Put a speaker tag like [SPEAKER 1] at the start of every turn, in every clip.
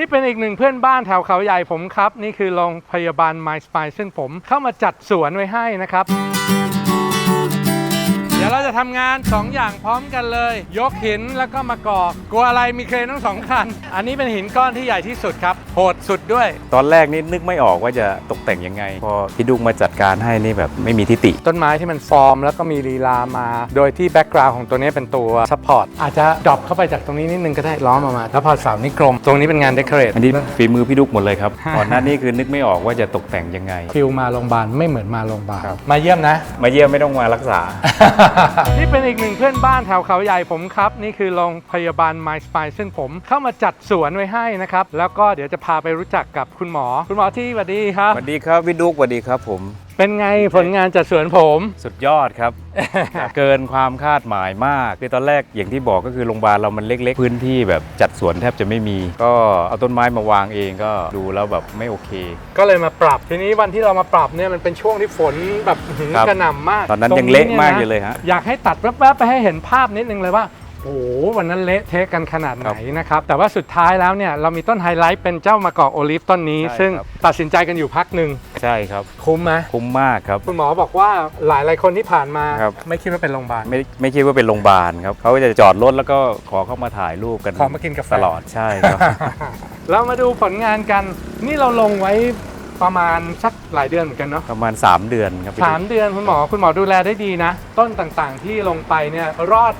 [SPEAKER 1] นี่เป็นอีกหนึ่งเพื่อนบ้านแถวเขาใหญ่ผมครับ นี่คือโรงพยาบาล My Spine ซึ่งผมเข้ามาจัดสวนไว้ให้นะครับ ยวเราจะทำงาน 2 อย่างพร้อมกันเลย ยกหินแล้วก็มากอกกลัวอะไรมีเครนทั้งสองคัน อันนี้เป็นหินก้อนที่ใหญ่ที่สุดครับ โหดสุดด้วย
[SPEAKER 2] ตอนแรกนี่นึกไม่ออกว่าจะตกแต่งยังไง พอพี่ดุกมาจัดการให้นี่แบบไม่มีทิฏฐิ
[SPEAKER 1] ต้นไม้ที่มันฟอร์มแล้วก็มีลีลามา โดยที่แบ็กกราวน์ของตัวนี้เป็นตัวซัพพอร์ตอาจจะดรอปเข้าไปจากตรงนี้นิดนึงก็ได้ล้อมออกมาแล้วพอเสานี่กลม ตรงนี้เป็นงานเดคอเรท
[SPEAKER 2] อันนี้ฝีมือพี่ดุกหมดเลยครับก่อนหน้านี้คือนึกไม่ออกว่าจะตกแต่งยังไง
[SPEAKER 1] ฟิลมาโรงพยาบาลไม่เหมือนมาโรงพยาบาล
[SPEAKER 2] ครับ
[SPEAKER 1] มาเยี่ยมนะ
[SPEAKER 2] มาเยี่ยมไม่ต้องมารักษา
[SPEAKER 1] นี่เป็นอีกหนึ่งเพื่อนบ้านแถวเขาใหญ่ผมครับ นี่คือโรงพยาบาล My Spine ซึ่งผมเข้ามาจัดสวนไว้ให้นะครับ แล้วก็เดี๋ยวจะพาไปรู้จักกับคุณหมอ คุณหมอที่สวัสดีครับ
[SPEAKER 2] สวัสดีครับวิดุกสวัสดีครับผม
[SPEAKER 1] เป็นไงผลงานจัดสวนผม
[SPEAKER 2] สุดยอดครับ เกินความคาดหมายมากคือตอนแรกอย่างที่บอกก็คือโรงพยาบาลเรามันเล็ก ๆ พื้นที่แบบจัดสวนแทบจะไม่มี ก็เอาต้นไม้มาวางเองก็ดูแล้วแบบไม่โอเค
[SPEAKER 1] ก็เลยมาปรับทีนี้วันที่เรามาปรับเนี่ยมันเป็นช่วงที่ฝนแบบอื้อหือ
[SPEAKER 2] ครับ
[SPEAKER 1] กระหน่ำมาก
[SPEAKER 2] ตอนนั้น
[SPEAKER 1] รง
[SPEAKER 2] ยังเละมาก
[SPEAKER 1] นี่
[SPEAKER 2] อยู่เลยฮะ
[SPEAKER 1] อยากให้ตัดแวบๆไปให้เห็นภาพนิดนึงเลยว่า โอ้โหวันนั้นเละเทะกันขนาดไหนนะครับ แต่ว่าสุดท้ายแล้วเนี่ยเรามีต้นไฮไลท์เป็นเจ้ามะกอกโอลิฟต้นนี้
[SPEAKER 2] ใช่
[SPEAKER 1] ซึ่ง
[SPEAKER 2] ครับ
[SPEAKER 1] ตัดสินใจกันอยู่พักหนึ่ง
[SPEAKER 2] ใช่ครับ
[SPEAKER 1] คุ้มไหม
[SPEAKER 2] คุ้มมากครับ
[SPEAKER 1] คุณหมอบอกว่าหลายหลายๆคนที่ผ่านมา
[SPEAKER 2] ครับ
[SPEAKER 1] ไม่คิดว่าเป็นโรงพยาบาล
[SPEAKER 2] ไม่ไม่คิดว่าเป็นโรงพยาบาลครับเขาก็จะจอดรถแล้วก็ขอเข้ามาถ่ายรูปกัน
[SPEAKER 1] ขอมากินกาแฟ
[SPEAKER 2] ตลอดใช่ครับ
[SPEAKER 1] เรามาดูผลงานกัน นี่เราลงไว้ ประมาณสักหลายเดือนเหมือนกันเนาะ
[SPEAKER 2] ประมาณ 3 เดือนครับพี่
[SPEAKER 1] สามเดือนคุณหมอคุณหมอดูแลได้ดีนะ ต้นต่างๆที่ลงไปเนี่ยรอด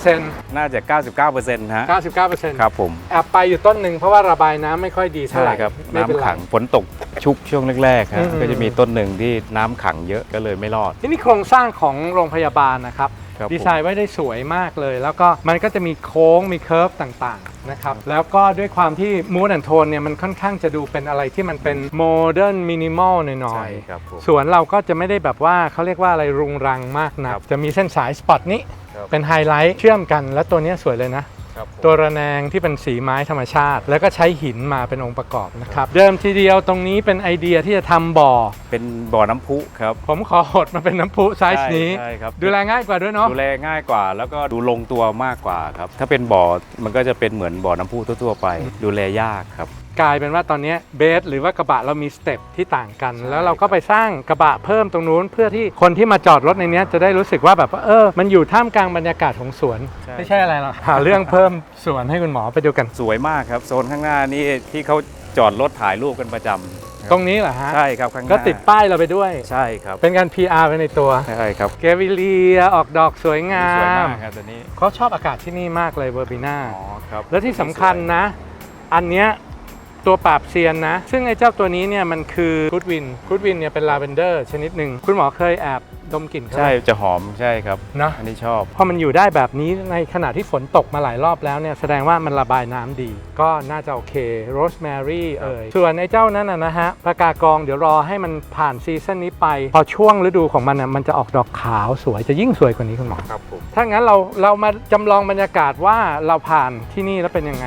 [SPEAKER 1] 90%
[SPEAKER 2] น่าจะ 99%ฮะ
[SPEAKER 1] 99%
[SPEAKER 2] ครับผม
[SPEAKER 1] แอบไปอยู่ต้นหนึ่งเพราะว่าระบายน้ำไม่ค่อยดีเท่า
[SPEAKER 2] ใช่
[SPEAKER 1] ไหร่
[SPEAKER 2] ครับ
[SPEAKER 1] ไม่เป็น
[SPEAKER 2] น้ำ
[SPEAKER 1] ไร
[SPEAKER 2] ขังฝนตกชุกช่วงแรกๆ
[SPEAKER 1] อื
[SPEAKER 2] ฮะ
[SPEAKER 1] ม
[SPEAKER 2] ก็จะมีต้นหนึ่งที่น้ำขังเยอะก็เลยไม่รอด
[SPEAKER 1] ที่นี่โครงสร้างของโรงพยาบาลนะครับ
[SPEAKER 2] ครับผม
[SPEAKER 1] ดีไซน์ไว้ได้สวยมากเลย แล้วก็มันก็จะมีโค้งมีเคิร์ฟต่างๆนะครับแล้วก็ด้วยความที่มูดแอนโทนเนี่ยมันค่อนข้างจะดูเป็นอะไรที่มันเป็นโมเดิร์นมินิมอลหน่
[SPEAKER 2] ใช่
[SPEAKER 1] อย
[SPEAKER 2] ครับผม
[SPEAKER 1] ๆสวนเราก็จะไม่ได้แบบว่าเขาเรียกว่าอะไรรุงรังมากนัก
[SPEAKER 2] ครับ
[SPEAKER 1] จะมีเส้นสายสปอตนี้
[SPEAKER 2] ครับ
[SPEAKER 1] เป็นไฮไลท์เชื่อมกัน แล้วตัวเนี้ยสวยเลยนะ
[SPEAKER 2] ครับผม
[SPEAKER 1] ตัวระแนงที่เป็นสีไม้ธรรมชาติ แล้วก็ใช้หินมาเป็นองค์ประกอบนะครับ เดิมทีเดียวตรงนี้เป็นไอเดียที่จะทำบ่อ
[SPEAKER 2] เป็นบ่อน้ำพุครับ
[SPEAKER 1] ผมขอหดมาเป็นน้ำพุไซส์นี้
[SPEAKER 2] ใช่ครับ
[SPEAKER 1] ดูแลง่ายกว่าด้วยเนาะ
[SPEAKER 2] ดูแลง่ายกว่า แล้วก็ดูลงตัวมากกว่าครับถ้าเป็นบ่อมันก็จะเป็นเหมือนบ่อน้ำพุทั่วๆไป ดูแลยากครับ
[SPEAKER 1] กลายเป็นว่าตอนเนี้ยเบสหรือว่ากระบะเรามีสเต็ปที่ต่างกัน
[SPEAKER 2] ใช่
[SPEAKER 1] แล้วเราก็ไปสร้างกระบะเพิ่มตรงนู้น เพื่อที่คนที่มาจอดรถในเนี้ยจะได้รู้สึกว่าแบบว่าเออ มันอยู่ท่ามกลางบรรยากาศของสวน ไม่ใช่อะไรหรอกหาเรื่องเพิ่มสวนให้คุณหมอไปดูกัน
[SPEAKER 2] สวยมากครับโซนข้างหน้านี่ที่เขาจอดรถถ่ายรูปกันประจำ
[SPEAKER 1] ตรงนี้เหรอฮะ
[SPEAKER 2] ใช่ครับข้างหน้า
[SPEAKER 1] ก็ติดป้ายเราไปด้วย
[SPEAKER 2] ใช่ครับ
[SPEAKER 1] เป็นการ PR ไปในตัว
[SPEAKER 2] ใช่ครับ
[SPEAKER 1] เกวิเลียออกดอกสวยงา
[SPEAKER 2] สวยมามกครับตัวนี้
[SPEAKER 1] เขาชอบอากาศที่นี่มากเลยเวอร์บิน่า
[SPEAKER 2] อ๋อครับ
[SPEAKER 1] และที่สำคัญนะ อันเนี้ย ตัวปราบเซียนนะ ซึ่งไอ้เจ้าตัวนี้เนี่ยมันคือกูดวินกูดวินเนี่ยเป็นลาเวนเดอร์ชนิดหนึ่ง คุณหมอเคยแอบดมกลิ่นเขาไหม
[SPEAKER 2] ใช่จะหอมใช่ครับ
[SPEAKER 1] เนอะ
[SPEAKER 2] อันนี้ชอบ
[SPEAKER 1] พอมันอยู่ได้แบบนี้ในขณะที่ฝนตกมาหลายรอบแล้วเนี่ยแสดงว่ามันระบายน้ำดี ก็น่าจะโอเคโรสแมรี่เอ่ยส่วนไอ้เจ้านั้นนะนะฮะปากากองเดี๋ยวรอให้มันผ่านซีซั่นนี้ไป พอช่วงฤดูของมันน่ะมันจะออกดอกขาวสวยจะยิ่งสวยกว่านี้คุณหมอ
[SPEAKER 2] ครับผม
[SPEAKER 1] ถ้างั้นเราเรามาจำลองบรรยากาศว่าเราผ่านที่นี่แล้วเป็นยังไง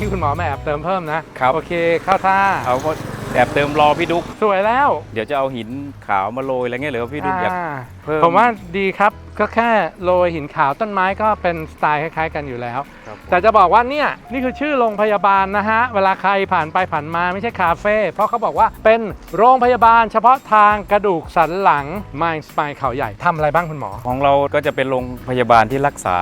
[SPEAKER 1] นี่คุณหมอมาแอบเติมเพิ่มนะ
[SPEAKER 2] ครับ
[SPEAKER 1] โอเคเข้าท่า
[SPEAKER 2] เขาก็แอบเติมรอพี่ดุ๊ก
[SPEAKER 1] สวยแล้ว
[SPEAKER 2] เดี๋ยวจะเอาหินขาวมาโรยอะไรเงี้ยหรือว่าพี่ดุ๊กอยาก
[SPEAKER 1] อ่า
[SPEAKER 2] เพิ่ม
[SPEAKER 1] ผมว่าดีครับก็แค่โรยหินขาวต้นไม้ก็เป็นสไตล์คล้ายๆกันอยู่แล้ว
[SPEAKER 2] ครับผม
[SPEAKER 1] แต่จะบอกว่าเนี่ยนี่คือชื่อโรงพยาบาลนะฮะ เวลาใครผ่านไปผ่านมาไม่ใช่คาเฟ่เพราะเขาบอกว่าเป็นโรงพยาบาลเฉพาะทางกระดูกสันหลัง Mind Spine เขาใหญ่ทำอะไรบ้างคุณหมอ
[SPEAKER 2] ของเราก็จะเป็นโรงพยาบาลที่รักษา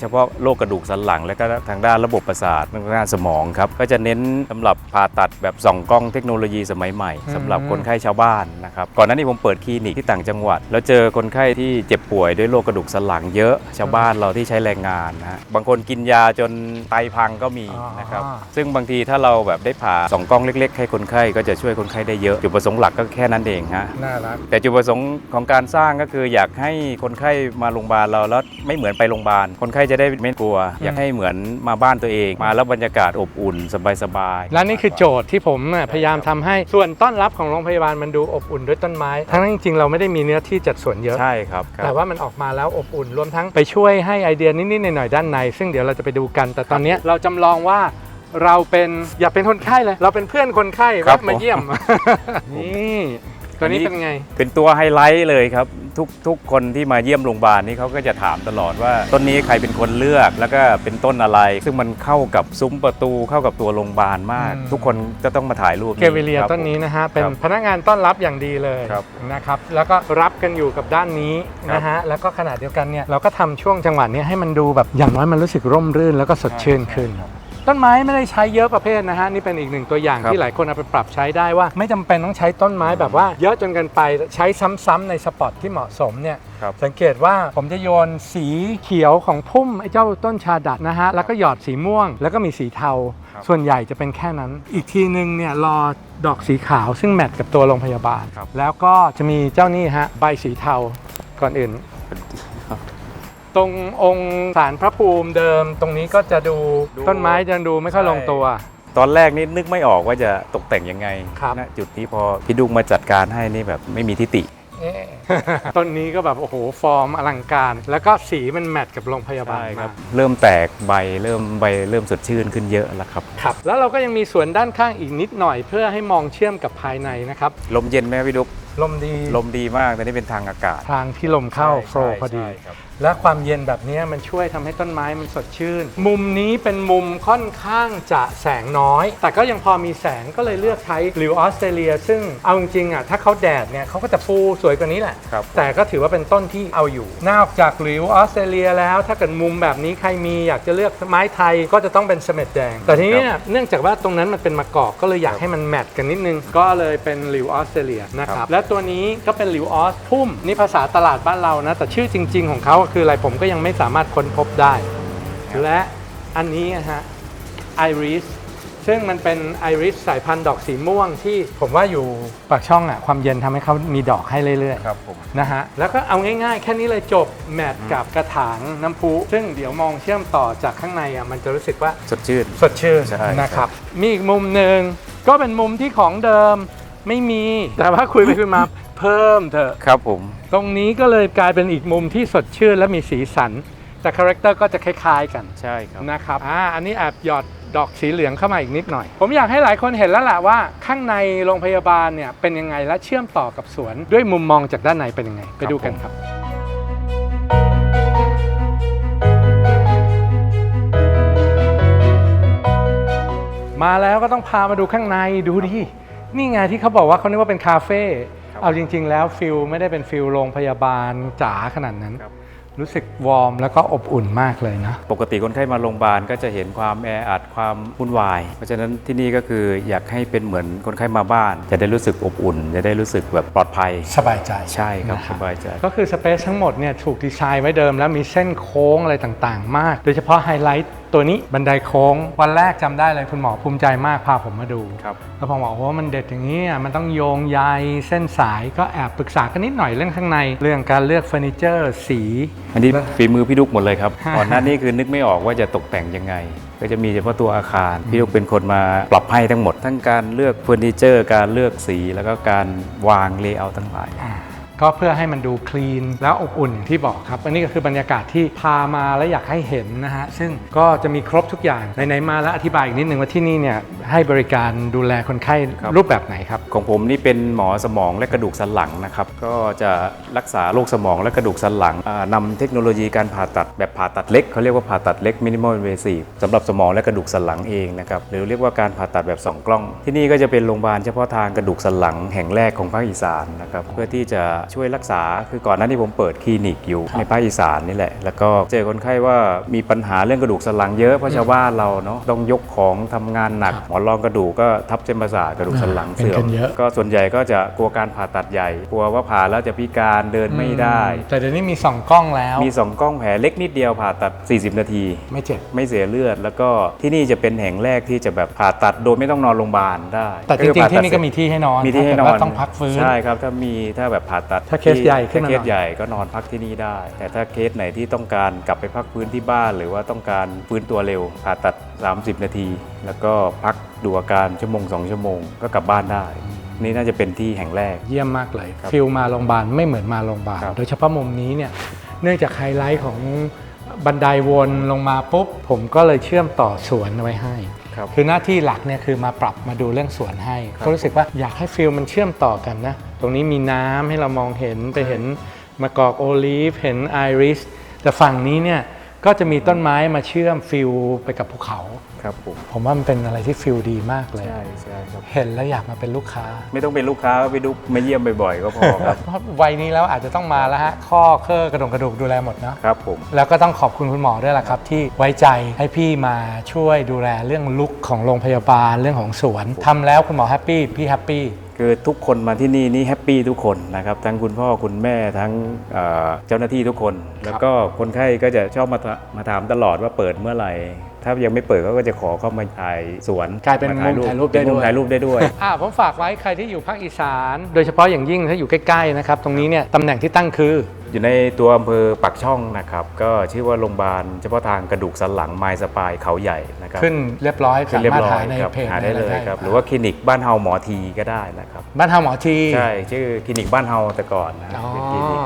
[SPEAKER 2] เฉพาะโรคกระดูกสันหลัง และก็ทางด้านระบบประสาททางด้านสมองครับ ก็จะเน้นสำหรับผ่าตัดแบบส่องกล้องเทคโนโลยีสมัยใหม่สำหรับคนไข้ชาวบ้านนะครับก่อนหน้านี้ผมเปิดคลินิกที่ต่างจังหวัด แล้วเจอคนไข้ที่เจ็บป่วยด้วยโรคกระดูกสันหลังเยอะ ชาวบ้านเราที่ใช้แรงงานนะฮะบางคนกินยาจนไตพังก็มีนะครับ
[SPEAKER 1] อ๋อ
[SPEAKER 2] ซึ่งบางทีถ้าเราแบบได้ผ่าส่องกล้องเล็ก ๆ ให้คนไข้ก็จะช่วยคนไข้ได้เยอะ จุดประสงค์หลักก็แค่นั้นเองฮะ
[SPEAKER 1] น่ารัก
[SPEAKER 2] แต่จุดประสงค์ของการสร้างก็คืออยากให้คนไข้มาโรงพยาบาลเราแล้วไม่เหมือนไปโรงพยาบาล คนไข้จะได้ไม่กลัว อยากให้เหมือนมาบ้านตัวเอง มาแล้วบรรยากาศอบอุ่นสบายๆ
[SPEAKER 1] และนี่คือโจทย์ที่ผมน่ะพยายามทำให้ส่วนต้อนรับของโรงพยาบาลมันดูอบอุ่นด้วยต้นไม้ ทั้งที่จริงๆเราไม่ได้มีเนื้อที่จัดสวนเยอะ
[SPEAKER 2] ใช่ครับครับ
[SPEAKER 1] แต่ว่ามันออกมาแล้วอบอุ่น รวมทั้งไปช่วยให้ไอเดียนิดๆหน่อยๆด้านใน ซึ่งเดี๋ยวเราจะไปดูกัน แต่ตอนเนี้ยเราจำลองว่าเราเป็นอย่าเป็นคนไข้เลย เราเป็นเพื่อนคนไข้
[SPEAKER 2] ครับ
[SPEAKER 1] แวะมา
[SPEAKER 2] ผม
[SPEAKER 1] เยี่ยม นี่ ตัวนี้เป็นไง
[SPEAKER 2] เป็นตัวไฮไลท์เลยครับ ทุกทุกคนที่มาเยี่ยมโรงพยาบาลนี่เขาก็จะถามตลอดว่า ต้นนี้ใครเป็นคนเลือก แล้วก็เป็นต้นอะไร ซึ่งมันเข้ากับซุ้มประตูเข้ากับตัวโรงพยาบาลมาก
[SPEAKER 1] อืม
[SPEAKER 2] ทุกคนจะต้องมาถ่ายรูป
[SPEAKER 1] เกวิเลีย
[SPEAKER 2] ครับ
[SPEAKER 1] ต้นนี้นะฮะ เป็น
[SPEAKER 2] ครับ
[SPEAKER 1] พนักงานต้อนรับอย่างดีเลย
[SPEAKER 2] ครับ
[SPEAKER 1] นะครับ แล้วก็รับกันอยู่กับด้านนี้นะฮะ แล้วก็ขณะเดียวกันเนี่ยเราก็ทำช่วงจังหวะนี้ให้มันดูแบบอย่างน้อยมันรู้สึกร่มรื่นแล้วก็สดชื่นขึ้น ต้นไม้ไม่ได้ใช้เยอะประเภทนะฮะนี่เป็นอีกหนึ่งตัวอย่าง
[SPEAKER 2] ครับ
[SPEAKER 1] ที่หลายคนเอาไปปรับใช้ได้ว่า ไม่จำเป็นต้องใช้ต้นไม้แบบว่า เยอะจนเกินไปใช้ซ้ำๆในสปอตที่เหมาะสมเนี่ย
[SPEAKER 2] ครับ
[SPEAKER 1] สังเกตว่าผมจะโยนสีเขียวของพุ่มไอ้เจ้าต้นชาดัดนะฮะแล้วก็หยอดสีม่วง แล้วก็มีสีเทา
[SPEAKER 2] ครับ
[SPEAKER 1] ส่วนใหญ่จะเป็นแค่นั้น อีกทีนึงเนี่ยรอดอกสีขาวซึ่งแมทกับตัวโรงพยาบาล
[SPEAKER 2] ครับ
[SPEAKER 1] แล้วก็จะมีเจ้านี่ฮะใบสีเทาก่อนอื่น ตรงองค์สารพระภูมิเดิม ตรงนี้ก็จะดู
[SPEAKER 2] ดู
[SPEAKER 1] ต้นไม้จะดูไม่ค่อยลงตัว
[SPEAKER 2] ตอนแรกนี่นึกไม่ออกว่าจะตกแต่งยังไง
[SPEAKER 1] ครับ
[SPEAKER 2] ณจุดนี้พอพี่ดุงมาจัดการให้นี่แบบไม่มีทิฏฐิ
[SPEAKER 1] เอ๊ะ ต้นนี้ก็แบบโอ้โหฟอร์มอลังการ แล้วก็สีมันแมทกับโรงพยาบาล
[SPEAKER 2] ใช่ค
[SPEAKER 1] มา
[SPEAKER 2] รับ
[SPEAKER 1] ก
[SPEAKER 2] เริ่มแตกใบเริ่มใบเริ่มสดชื่นขึ้นเยอะแล้วครับ
[SPEAKER 1] ครับ แล้วเราก็ยังมีสวนด้านข้างอีกนิดหน่อยเพื่อให้มองเชื่อมกับภายในนะครับ
[SPEAKER 2] ลมเย็นไหมพี่ดุก
[SPEAKER 1] ลมดี
[SPEAKER 2] ลมดีมากแต่นี่เป็นทางอากาศ
[SPEAKER 1] ทางที่ลมเข้าโฟล
[SPEAKER 2] ใช่
[SPEAKER 1] พอดี
[SPEAKER 2] ใช่ครับ
[SPEAKER 1] และความเย็นแบบนี้มันช่วยทำให้ต้นไม้มันสดชื่น มุมนี้เป็นมุมค่อนข้างจะแสงน้อย แต่ก็ยังพอมีแสงก็เลยเลือกใช้หลิวออสเตรเลีย ซึ่งเอาจริงๆอะถ้าเขาแดดเนี่ยเขาก็จะฟูสวยกว่านี้แหละ
[SPEAKER 2] ครับ
[SPEAKER 1] แต่ก็ถือว่าเป็นต้นที่เอาอยู่ นอกจากหลิวออสเตรเลียแล้ว ถ้าเกิดมุมแบบนี้ใครมีอยากจะเลือกไม้ไทยก็จะต้องเป็นเสม็ดแดง แต่ทีนี้เนี่ยเนื่องจากว่าตรงนั้นมันเป็นมะกอกก็เลยอยากให้มันแมทกันนิดนึง ก็เลยเป็นหลิวออสเตรเลียนะครับ และตัวนี้ก็เป็นหลิวออสพุ่มนี่ภาษาตลาดบ้านเรานะ แต่ชื่อจริง ๆของเขาคืออะไรผมก็ยังไม่สามารถค้นพบได้ และอันนี้นะฮะไอริสซึ่งมันเป็นไอริสสายพันธุ์ดอกสีม่วงที่ผมว่าอยู่ปากช่องอะความเย็นทำให้เขามีดอกให้เรื่อยๆ
[SPEAKER 2] ครับผม
[SPEAKER 1] นะฮะแล้วก็เอาง่ายๆ แค่นี้เลยจบแมทกับกระถางน้ำพุ ซึ่งเดี๋ยวมองเชื่อมต่อจากข้างในอะมันจะรู้สึกว่า
[SPEAKER 2] สดชื่น
[SPEAKER 1] สดชื่น
[SPEAKER 2] ใช่
[SPEAKER 1] นะครับ มีอีกมุมหนึ่งก็เป็นมุมที่ของเดิมไม่มี แต่ว่าคุยไปคุยมา เพิ่มเถอะ
[SPEAKER 2] ครับผม
[SPEAKER 1] ตรงนี้ก็เลยกลายเป็นอีกมุมที่สดชื่นและมีสีสัน แต่คาแรคเตอร์ก็จะคล้ายๆกัน
[SPEAKER 2] ใช่ครับ
[SPEAKER 1] นะครับอ่าอันนี้แอบหยอดดอกสีเหลืองเข้ามาอีกนิดหน่อย ผมอยากให้หลายคนเห็นแล้วแหละว่าข้างในโรงพยาบาลเนี่ยเป็นยังไงและเชื่อมต่อกับสวน ด้วยมุมมองจากด้านในเป็นยังไง ไปดูกันครับ มาแล้วก็ต้องพามาดูข้างในดูดิ นี่ไงที่เขาบอกว่าเขานึกว่าเป็นคาเฟ่
[SPEAKER 2] ครับ
[SPEAKER 1] เอาจริง ๆ แล้วฟิลไม่ได้เป็นฟิลโรงพยาบาลจ๋าขนาดนั้น
[SPEAKER 2] ครับ
[SPEAKER 1] รู้สึกวอร์มแล้วก็อบอุ่นมากเลยนะ
[SPEAKER 2] ปกติคนไข้มาโรงพยาบาลก็จะเห็นความแออัดความวุ่นวาย เพราะฉะนั้นที่นี่ก็คืออยากให้เป็นเหมือนคนไข้มาบ้าน จะได้รู้สึกอบอุ่น จะได้รู้สึกแบบปลอดภัย
[SPEAKER 1] สบายใจ
[SPEAKER 2] ใช่ครับ
[SPEAKER 1] นะ
[SPEAKER 2] สบายใจ
[SPEAKER 1] ก็คือสเปซทั้งหมดเนี่ยถูกดีไซน์ไว้เดิมแล้วมีเส้นโค้งอะไรต่างๆ มาก โดยเฉพาะไฮไลท์ ตัวนี้บันไดโค้งวันแรกจำได้เลยคุณหมอภูมิใจมากพาผมมาดู
[SPEAKER 2] ครับ
[SPEAKER 1] แล้วผมบอกว่ามันเด็ดอย่างนี้อะมันต้องโยงใยเส้นสายก็แอบปรึกษากันนิดหน่อยเรื่องข้างใน เรื่องการเลือกเฟอร์นิเจอร์ สี
[SPEAKER 2] อันนี้ฝีมือพี่ดุกหมดเลยครับ
[SPEAKER 1] ฮะ
[SPEAKER 2] ก่อนหน้านี้คือนึกไม่ออกว่าจะตกแต่งยังไง ก็จะมีเฉพาะตัวอาคาร พี่ดุกเป็นคนมาปรับให้ทั้งหมด ทั้งการเลือกเฟอร์นิเจอร์ การเลือกสี แล้วก็การวางเลเยอร์ทั้งหลาย
[SPEAKER 1] อ่า ก็เพื่อให้มันดูคลีนแล้วอบอุ่นอย่างที่บอกครับอันนี้ก็คือบรรยากาศที่พามาและอยากให้เห็นนะฮะซึ่งก็จะมีครบทุกอย่างไหนๆมาแล้วอธิบายอีกนิดนึงว่าที่นี่เนี่ยให้บริการดูแลคนไข้
[SPEAKER 2] ครับ
[SPEAKER 1] รูปแบบไหนครับ
[SPEAKER 2] ของผมนี่เป็นหมอสมองและกระดูกสันหลังนะครับก็จะรักษาโรคสมองและกระดูกสันหลังอ่านำเทคโนโลยีการผ่าตัดแบบผ่าตัดเล็กเขาเรียกว่าผ่าตัดเล็กมินิมอลเวซีสำหรับสมองและกระดูกสันหลังเองนะครับหรือเรียกว่าการผ่าตัดแบบสองกล้อง ที่นี่ก็จะเป็นโรงพยาบาลเฉพาะทางกระดูกสันหลังแห่งแรกของภาคอีสานนะครับเพื่อที่จะช่วยรักษา คือก่อนหน้านี้ผมเปิดคลินิกอยู่ในภาคอีสานนี่แหละ แล้วก็เจอคนไข้ว่ามีปัญหาเรื่องกระดูกสันหลังเยอะเพราะชาวบ้านเราเนาะต้องยกของทำงานหนักหมอนรองกระดูกก็ทับเส้นประสาทกระดูกสันหลัง
[SPEAKER 1] เป็น
[SPEAKER 2] เสื่อ
[SPEAKER 1] กั
[SPEAKER 2] ม
[SPEAKER 1] นเยอะ
[SPEAKER 2] ก็ส่วนใหญ่ก็จะกลัวการผ่าตัดใหญ่กลัวว่าผ่าแล้วจะพิการเดินไม่ได้
[SPEAKER 1] แต่เดี๋ยวนี้มีสองกล้องแล้ว
[SPEAKER 2] มี 2 กล้องแผลเล็กนิดเดียวผ่าตัด 40 นาที
[SPEAKER 1] ไม่เจ็บ
[SPEAKER 2] ไม่เสียเลือด แล้วก็ที่นี่จะเป็นแห่งแรกที่จะแบบผ่าตัดโดยไม่ต้องนอนโรงพยาบาลได้
[SPEAKER 1] แต่จริงๆที่นี่ก็มีที่ให้นอน
[SPEAKER 2] มีที่ให้น
[SPEAKER 1] ถ้า
[SPEAKER 2] อ
[SPEAKER 1] เกิด
[SPEAKER 2] น
[SPEAKER 1] ว่าต้องพักฟื้น
[SPEAKER 2] ใช่ครับถ้ามีถ้าแบบผ่าตัด
[SPEAKER 1] ถ้าเคสใหญ่ขึ้นมา
[SPEAKER 2] ถ้าเค
[SPEAKER 1] หน่
[SPEAKER 2] ส
[SPEAKER 1] อย
[SPEAKER 2] ใหญ่ก็นอนพักที่นี่ได้ แต่ถ้าเคสไหนที่ต้องการกลับไปพักฟื้นที่บ้าน หรือว่าต้องการฟื้นตัวเร็วผ่าตัด 30 นาที แล้วก็พักดูอาการชั่วโมง 2 ชั่วโมงก็กลับบ้านได้นี่น่าจะเป็นที่แห่งแรก
[SPEAKER 1] เยี่ยมมากเลย
[SPEAKER 2] ครับ
[SPEAKER 1] ฟิลมาโรงพยาบาลไม่เหมือนมาโรงพยาบาล
[SPEAKER 2] ครับ
[SPEAKER 1] โดยเฉพาะมุมนี้เนี่ยเนื่องจากไฮไลท์ของบันไดวนลงมาปุ๊บผมก็เลยเชื่อมต่อสวนไว้ให้
[SPEAKER 2] ครับ
[SPEAKER 1] คือหน้าที่หลักเนี่ยคือมาปรับมาดูเรื่องสวนให้ ก็รู้สึกว่าอยากให้ฟิลมันเชื่อมต่อกันนะ ตรงนี้มีน้ำให้เรามองเห็นไปเห็นมะกอกโอลีฟเห็นไอริสแต่ฝั่งนี้เนี่ย ก็จะมีต้นไม้มาเชื่อมฟิลไปกับภูเขา
[SPEAKER 2] ครับผม
[SPEAKER 1] ผมว่ามันเป็นอะไรที่ฟิลดีมากเลย
[SPEAKER 2] ใช่ใช่ครับ
[SPEAKER 1] เห็นแล้วอยากมาเป็นลูกค้า
[SPEAKER 2] ไม่ต้องเป็นลูกค้าไปดูมาเยี่ยมบ่อยๆก็พอครับ
[SPEAKER 1] เพราะวัยนี้แล้วอาจจะต้องมาแล้วฮะข้อเครื่อกระดงกระดูกดูแลหมดเนาะ
[SPEAKER 2] ครับผม
[SPEAKER 1] แล้วก็ต้องขอบคุณคุณหมอด้วยล่ะครับ ที่ไว้ใจให้พี่มาช่วยดูแลเรื่องลุกของโรงพยาบาลเรื่องของสวนทำแล้วคุณหมอแฮปปี้พี่แฮปปี้
[SPEAKER 2] คือทุกคนมาที่นี่นี่แฮปปี้ทุกคนนะครับทั้งคุณพ่อคุณแม่ทั้งเอ่อเจ้าหน้าที่ทุกคน แล้วก็คนไข้ก็จะชอบมาถมาถามตลอดว่าเปิดเมื่อไหร่ถ้ายังไม่เปิดเขาก็จะขอเข้ามาถ่ายสวน
[SPEAKER 1] กลายเป็น
[SPEAKER 2] ม
[SPEAKER 1] มุมถ่ายรูปได้
[SPEAKER 2] เป็นมุม
[SPEAKER 1] ด้วย
[SPEAKER 2] ถ่ายรูปได้ด้วย
[SPEAKER 1] อ่าผมฝากไว้ใครที่อยู่ภาคอีสาน โดยเฉพาะอย่างยิ่งถ้าอยู่ใกล้ๆนะครับตรงนี้เนี่ยตำแหน่งที่ตั้งคือ
[SPEAKER 2] อยู่ในตัวอำเภอปักช่องนะครับ ก็ชื่อว่าโรงพยาบาลเฉพาะทางกระดูกสันหลังไมล์สปายเขาใหญ่นะครับ
[SPEAKER 1] ขึ้นเรียบร้อย
[SPEAKER 2] ขึ้น
[SPEAKER 1] สา
[SPEAKER 2] เรียบ
[SPEAKER 1] มารถ
[SPEAKER 2] ร้อ
[SPEAKER 1] หายใน
[SPEAKER 2] ครับ
[SPEAKER 1] เพจ
[SPEAKER 2] หาได้เลย
[SPEAKER 1] ใน
[SPEAKER 2] ครับหรือว่าคลินิกบ้านเฮาหมอทีก็ได้นะครับ
[SPEAKER 1] บ้านเฮาหมอที
[SPEAKER 2] ใช่ชื่อคลินิกบ้านเฮาแต่ก่อนนะ
[SPEAKER 1] อ๋อ
[SPEAKER 2] เป็นคลินิก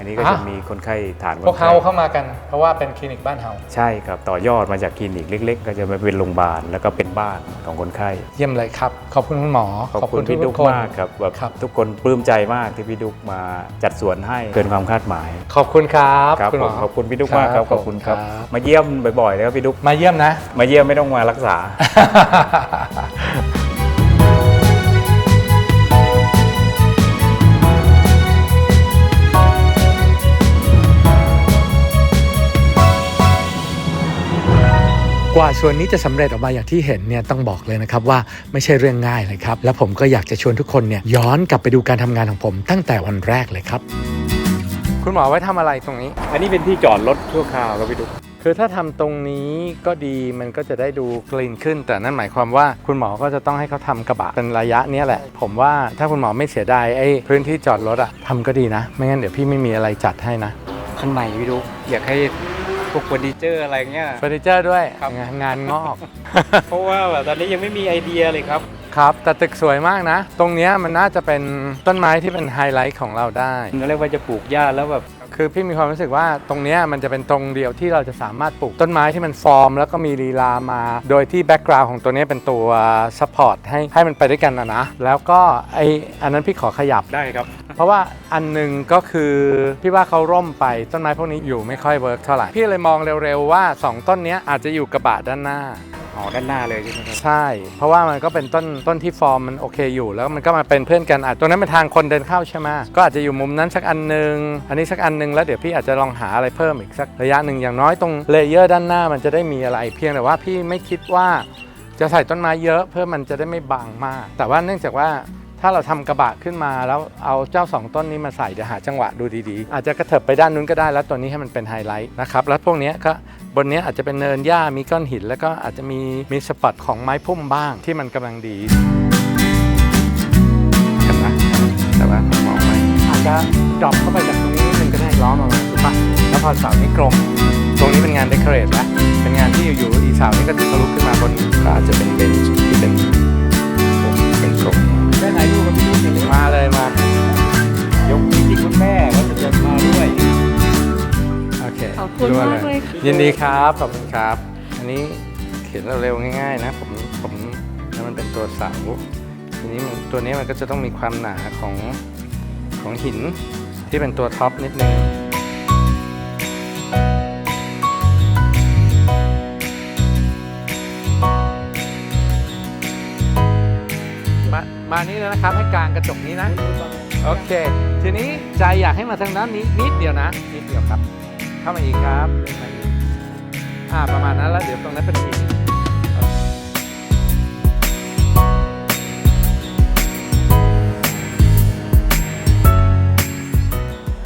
[SPEAKER 2] อันนี้ก็จะ
[SPEAKER 1] อะ
[SPEAKER 2] มีคนไข้ฐานคน
[SPEAKER 1] พวก
[SPEAKER 2] ไข้
[SPEAKER 1] เฮาเข้ามากัน เพราะว่าเป็นคลินิกบ้านเฮา
[SPEAKER 2] ใช่ครับต่อยอดมาจากคลินิกเล็ก ๆ ก็จะมาเป็นโรงพยาบาลแล้วก็เป็นบ้านของคนไข้
[SPEAKER 1] เยี่ยมเลยครับ ขอบคุณคุณหมอ
[SPEAKER 2] ขอบคุณพี่ดุ๊ก
[SPEAKER 1] ทุคน
[SPEAKER 2] มากครับแบบ
[SPEAKER 1] ครับ
[SPEAKER 2] ทุกคนปลื้มใจมากที่พี่ดุ๊กมาจัดสวนให้เกินความคาดหมาย
[SPEAKER 1] ขอบคุณครับ
[SPEAKER 2] ครับ
[SPEAKER 1] คุณ
[SPEAKER 2] ผ
[SPEAKER 1] หม
[SPEAKER 2] ม
[SPEAKER 1] อ
[SPEAKER 2] ขอบคุณพี่ดุ๊กมากครับขอบคุณครับ
[SPEAKER 1] ครับ
[SPEAKER 2] มาเยี่ยมบ่อยๆเลยครับพี่ดุ๊ก
[SPEAKER 1] มาเยี่ยมนะ
[SPEAKER 2] มาเยี่ยมไม่ต้องมารักษา
[SPEAKER 1] ว่าส่วนนี้จะสำเร็จออกมาอย่างที่เห็นเนี่ยต้องบอกเลยนะครับว่าไม่ใช่เรื่องง่ายเลยครับ และผมก็อยากจะชวนทุกคนเนี่ยย้อนกลับไปดูการทำงานของผมตั้งแต่วันแรกเลยครับ คุณหมอไว้ทำอะไรตรงนี้
[SPEAKER 2] อันนี้เป็นที่จอดรถชั่วคราวครับพี่ดุ๊ก
[SPEAKER 1] คือถ้าทำตรงนี้ก็ดีมันก็จะได้ดูกลีนขึ้น แต่นั่นหมายความว่าคุณหมอก็จะต้องให้เขาทำกระบะเป็นระยะเนี้ยแหละ ผมว่าถ้าคุณหมอไม่เสียดายไอ้พื้นที่จอดรถอะทำก็ดีนะ ไม่งั้นเดี๋ยวพี่ไม่มีอะไรจัดให้นะ
[SPEAKER 2] ข้างในพี่ดุ๊กอยากให้ พวกเฟอร์นิเจอร์อะไรเงี้ย
[SPEAKER 1] เฟอร์นิเจอร์ด้วย
[SPEAKER 2] ครับ
[SPEAKER 1] งานงานงอก
[SPEAKER 2] เพราะว่าแบบตอนนี้ยังไม่มีไอเดียเลยครับ
[SPEAKER 1] ครับแต่ตึกสวยมากนะ ตรงเนี้ยมันน่าจะเป็นต้นไม้ที่เป็นไฮไลท์ของเราได้
[SPEAKER 2] เราเรียกว่าจะปลูกหญ้าแล้วแบบ
[SPEAKER 1] คือพี่มีความรู้สึกว่าตรงเนี้ยมันจะเป็นตรงเดียวที่เราจะสามารถปลูกต้นไม้ที่มันฟอร์ม แล้วก็มีลีลามา โดยที่แบ็กกราวน์ของตัวเนี้ยเป็นตัวซัพพอร์ตให้ให้มันไปด้วยกันนะนะ แล้วก็ไออันนั้นพี่ขอขยับ
[SPEAKER 2] ได้ครับ
[SPEAKER 1] เพราะว่าอันหนึ่งก็คือพี่ว่าเขาร่มไปต้นไม้พวกนี้อยู่ไม่ค่อยเวิร์กเท่าไหร่ พี่เลยมองเร็วๆว่า 2 ต้นเนี้ยอาจจะอยู่กระบะด้านหน้า
[SPEAKER 2] อ๋อด้านหน้าเลยใช่ไหมครับ
[SPEAKER 1] ใช่ เพราะว่ามันก็เป็นต้นต้นที่ฟอร์มมันโอเคอยู่ แล้วมันก็มาเป็นเพื่อนกันอาจตรงนั้นเป็นทางคนเดินเข้าใช่ไหมก็อาจจะอยู่มุมนั้นสักอันหนึ่งอันนี้สักอันหนึ่งแล้วเดี๋ยวพี่อาจจะลองหาอะไรเพิ่มอีกสักระยะหนึ่งอย่างน้อยตรงเลเยอร์ด้านหน้ามันจะได้มีอะไร เพียงแต่ว่าพี่ไม่คิดว่าจะใส่ต้นไม้เยอะเพื่อมันจะได้ไม่บังมาก แต่ว่าเนื่องจากว่าถ้าเราทำกระบะขึ้นมาแล้วเอาเจ้าสองต้นนี้มาใส่เดี๋ยวหาจังหวะดูดีๆ อาจจะกระเถิบไปด้านนู้นก็ได้แล้วตัวนี้ให้มันเป็นไฮไลท์นะครับแล้วพวกนี้ก็ บนนี้อาจจะเป็นเนินหญ้ามีก้อนหิน แล้วก็อาจจะมีมีสปอตของไม้พุ่มบ้างที่มันกำลังดีเห็นไหมแต่ว่ามองไปอาจจะดรอปเข้าไปจากตรงนี้นิดนึงก็ได้ล้อมออกมาถูกปะแล้วพอเสานี้กลม ตรงนี้เป็นงานเดคอเรทแล้วเป็นงานที่อยู่ๆอีเสานี่ก็ทะลุขึ้นมาบนก็อาจจะเป็นเบนช์
[SPEAKER 2] ค
[SPEAKER 3] ขอบคุณ
[SPEAKER 1] ด้วย
[SPEAKER 3] มากเลยค่ะ
[SPEAKER 1] ยินดีครับขอบคุณครับ อันนี้เขียนเร็วๆง่าย ๆ นะ ผมผมแล้วมันเป็นตัวเสาทีนี้มันตัวนี้มันก็จะต้องมีความหนาของของหินที่เป็นตัวท็อปนิดนึงมามานี่แล้วนะครับให้กลางกระจกนี้นะ โอเค ทีนี้ใจอยากให้มาทางด้านนี้นิดเดียวนะ นิดเดียวครับ เข้ามาอีกครับเดินมาอีกอ่าประมาณนั้นแล้วเดี๋ยวตรงนั้นเป็นหิน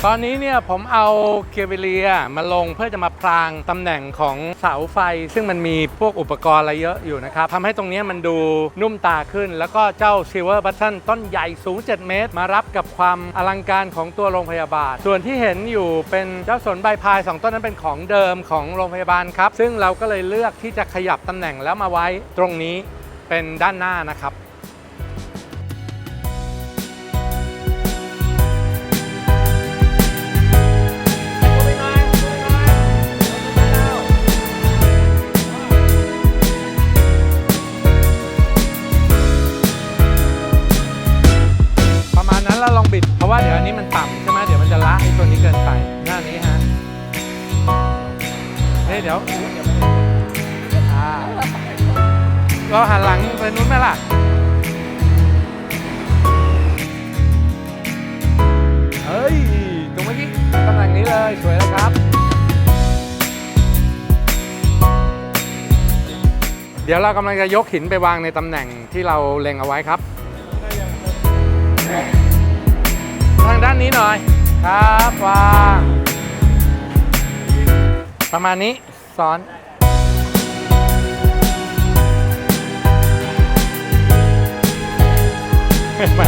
[SPEAKER 1] ตอนนี้เนี่ยผมเอาเกียร์เวเลียมาลงเพื่อจะมาพรางตำแหน่งของเสาไฟ ซึ่งมันมีพวกอุปกรณ์อะไรเยอะอยู่นะครับทำให้ตรงนี้มันดูนุ่มตาขึ้น แล้วก็เจ้า Silver Button ต้นใหญ่สูง 7 เมตร มารับกับความอลังการของตัวโรงพยาบาล ส่วนที่เห็นอยู่เป็นเจ้าสนใบพาย 2 ต้นนั้นเป็นของเดิมของโรงพยาบาลครับ ซึ่งเราก็เลยเลือกที่จะขยับตำแหน่งแล้วมาไว้ตรงนี้เป็นด้านหน้านะครับ นนี้มันต่ำใช่ไหมเดี๋ยวมันจะละไอ้ตัวนี้เกินไปหน้านี้ฮะเฮ้ยเดี๋ยวอ่าเราหันหลังไปนู้นไหมล่ะเฮ้ยตรงเมื่อกี้ตำแหน่งนี้เลยสวยแล้วครับ เดี๋ยวเรากำลังจะยกหินไปวางในตำแหน่งที่เราเล็งเอาไว้ครับ ทางด้านนี้หน่อยครับวางประมาณนี้ซ้อนไป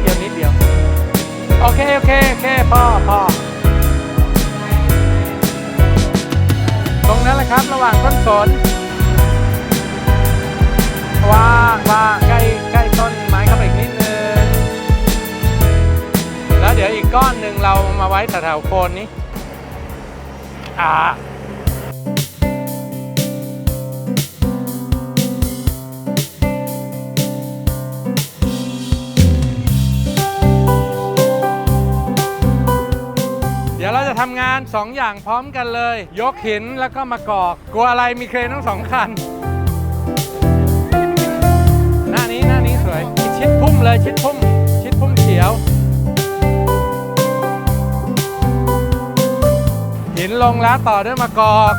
[SPEAKER 1] เดี๋ยวนิดเดียว โอเค โอเค โอเคพอพอตรงนั้นแหละครับ ระหว่างต้นสนวางวางใกล้ ล้วเดี๋ยวอีกก้อนหนึ่งเรามาไว้แถวๆโคนนี้อ่าเดี๋ยวเราจะทำงาน2อย่างพร้อมกันเลย ยกหินแล้วก็มากอกกลัวอะไรมีเครนทั้งสองคัน หน้านี้หน้านี้สวย ชิดพุ่มเลยชิดพุ่ม ชิดพุ่มเขียว ลงแล้วต่อด้วยมากอก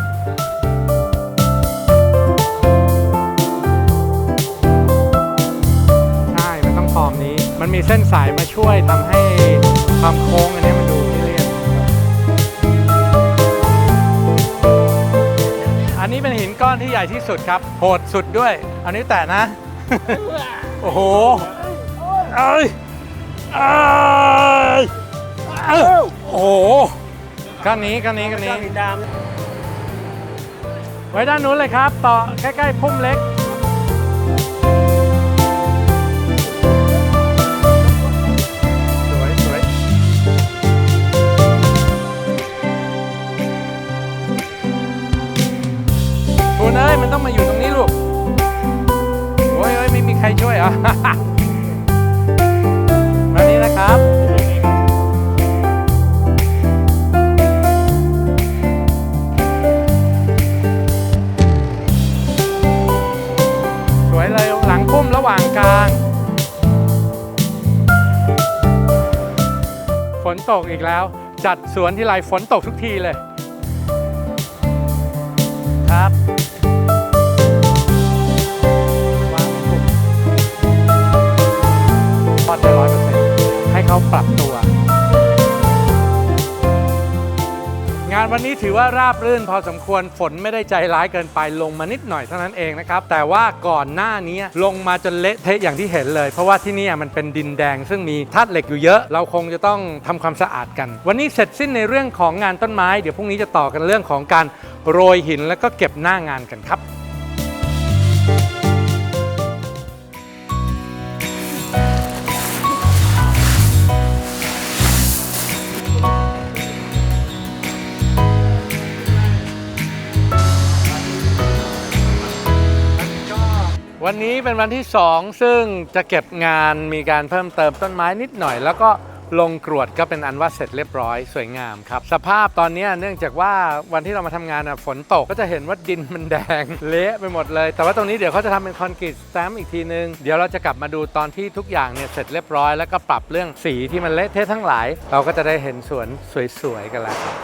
[SPEAKER 1] ใช่มันต้องฟอร์มนี้ มันมีเส้นสายมาช่วยทำให้ความโค้งอันนี้มันดูเรียบอันนี้เป็นหินก้อนที่ใหญ่ที่สุดครับ โหดสุดด้วย อันนี้แตะนะ โอ้โหเอ้ยเอ้ยเอ้าโอ้โห ก้อนนี้ก้อนนี้ก้อนนี้ไว้ด้านนู้นเลยครับ ต่อใกล้ๆพุ่มเล็กสวยสวยคุณเอ้ยมันต้องมาอยู่ตรงนี้ลูก โอ้ยโอ้ยไม่มีใครช่วยเหรอะมานี้นะครับ ระหว่างกลาง ฝนตกอีกแล้ว จัดสวนที่ไรฝนตกทุกทีเลย ครับวางปุ๊บทอดได้ร้อยเปอร์เซ็นต์ให้เขาปรับตัว งานวันนี้ถือว่าราบรื่นพอสมควรฝนไม่ได้ใจร้ายเกินไปลงมานิดหน่อยเท่านั้นเองนะครับ แต่ว่าก่อนหน้านี้ลงมาจนเละเทะอย่างที่เห็นเลย เพราะว่าที่นี่มันเป็นดินแดง ซึ่งมีธาตุเหล็กอยู่เยอะ เราคงจะต้องทำความสะอาดกัน วันนี้เสร็จสิ้นในเรื่องของงานต้นไม้ เดี๋ยวพรุ่งนี้จะต่อกันเรื่องของการโรยหินแล้วก็เก็บหน้างานกันครับ วันนี้เป็นวันที่ 2 ซึ่งจะเก็บงานมีการเพิ่มเติมต้นไม้นิดหน่อย แล้วก็ลงกรวดก็เป็นอันว่าเสร็จเรียบร้อยสวยงามครับ สภาพตอนนี้เนื่องจากว่าวันที่เรามาทำงานฝนตกก็จะเห็นว่าดินมันแดง เละไปหมดเลย แต่ว่าตรงนี้เดี๋ยวเขาจะทำเป็นคอนกรีตสแตมป์อีกทีนึง เดี๋ยวเราจะกลับมาดูตอนที่ทุกอย่างเนี่ยเสร็จเรียบร้อยแล้วก็ปรับเรื่องสีที่มันเละเทะทั้งหลาย เราก็จะได้เห็นสวนสวยๆกันแล้วครับ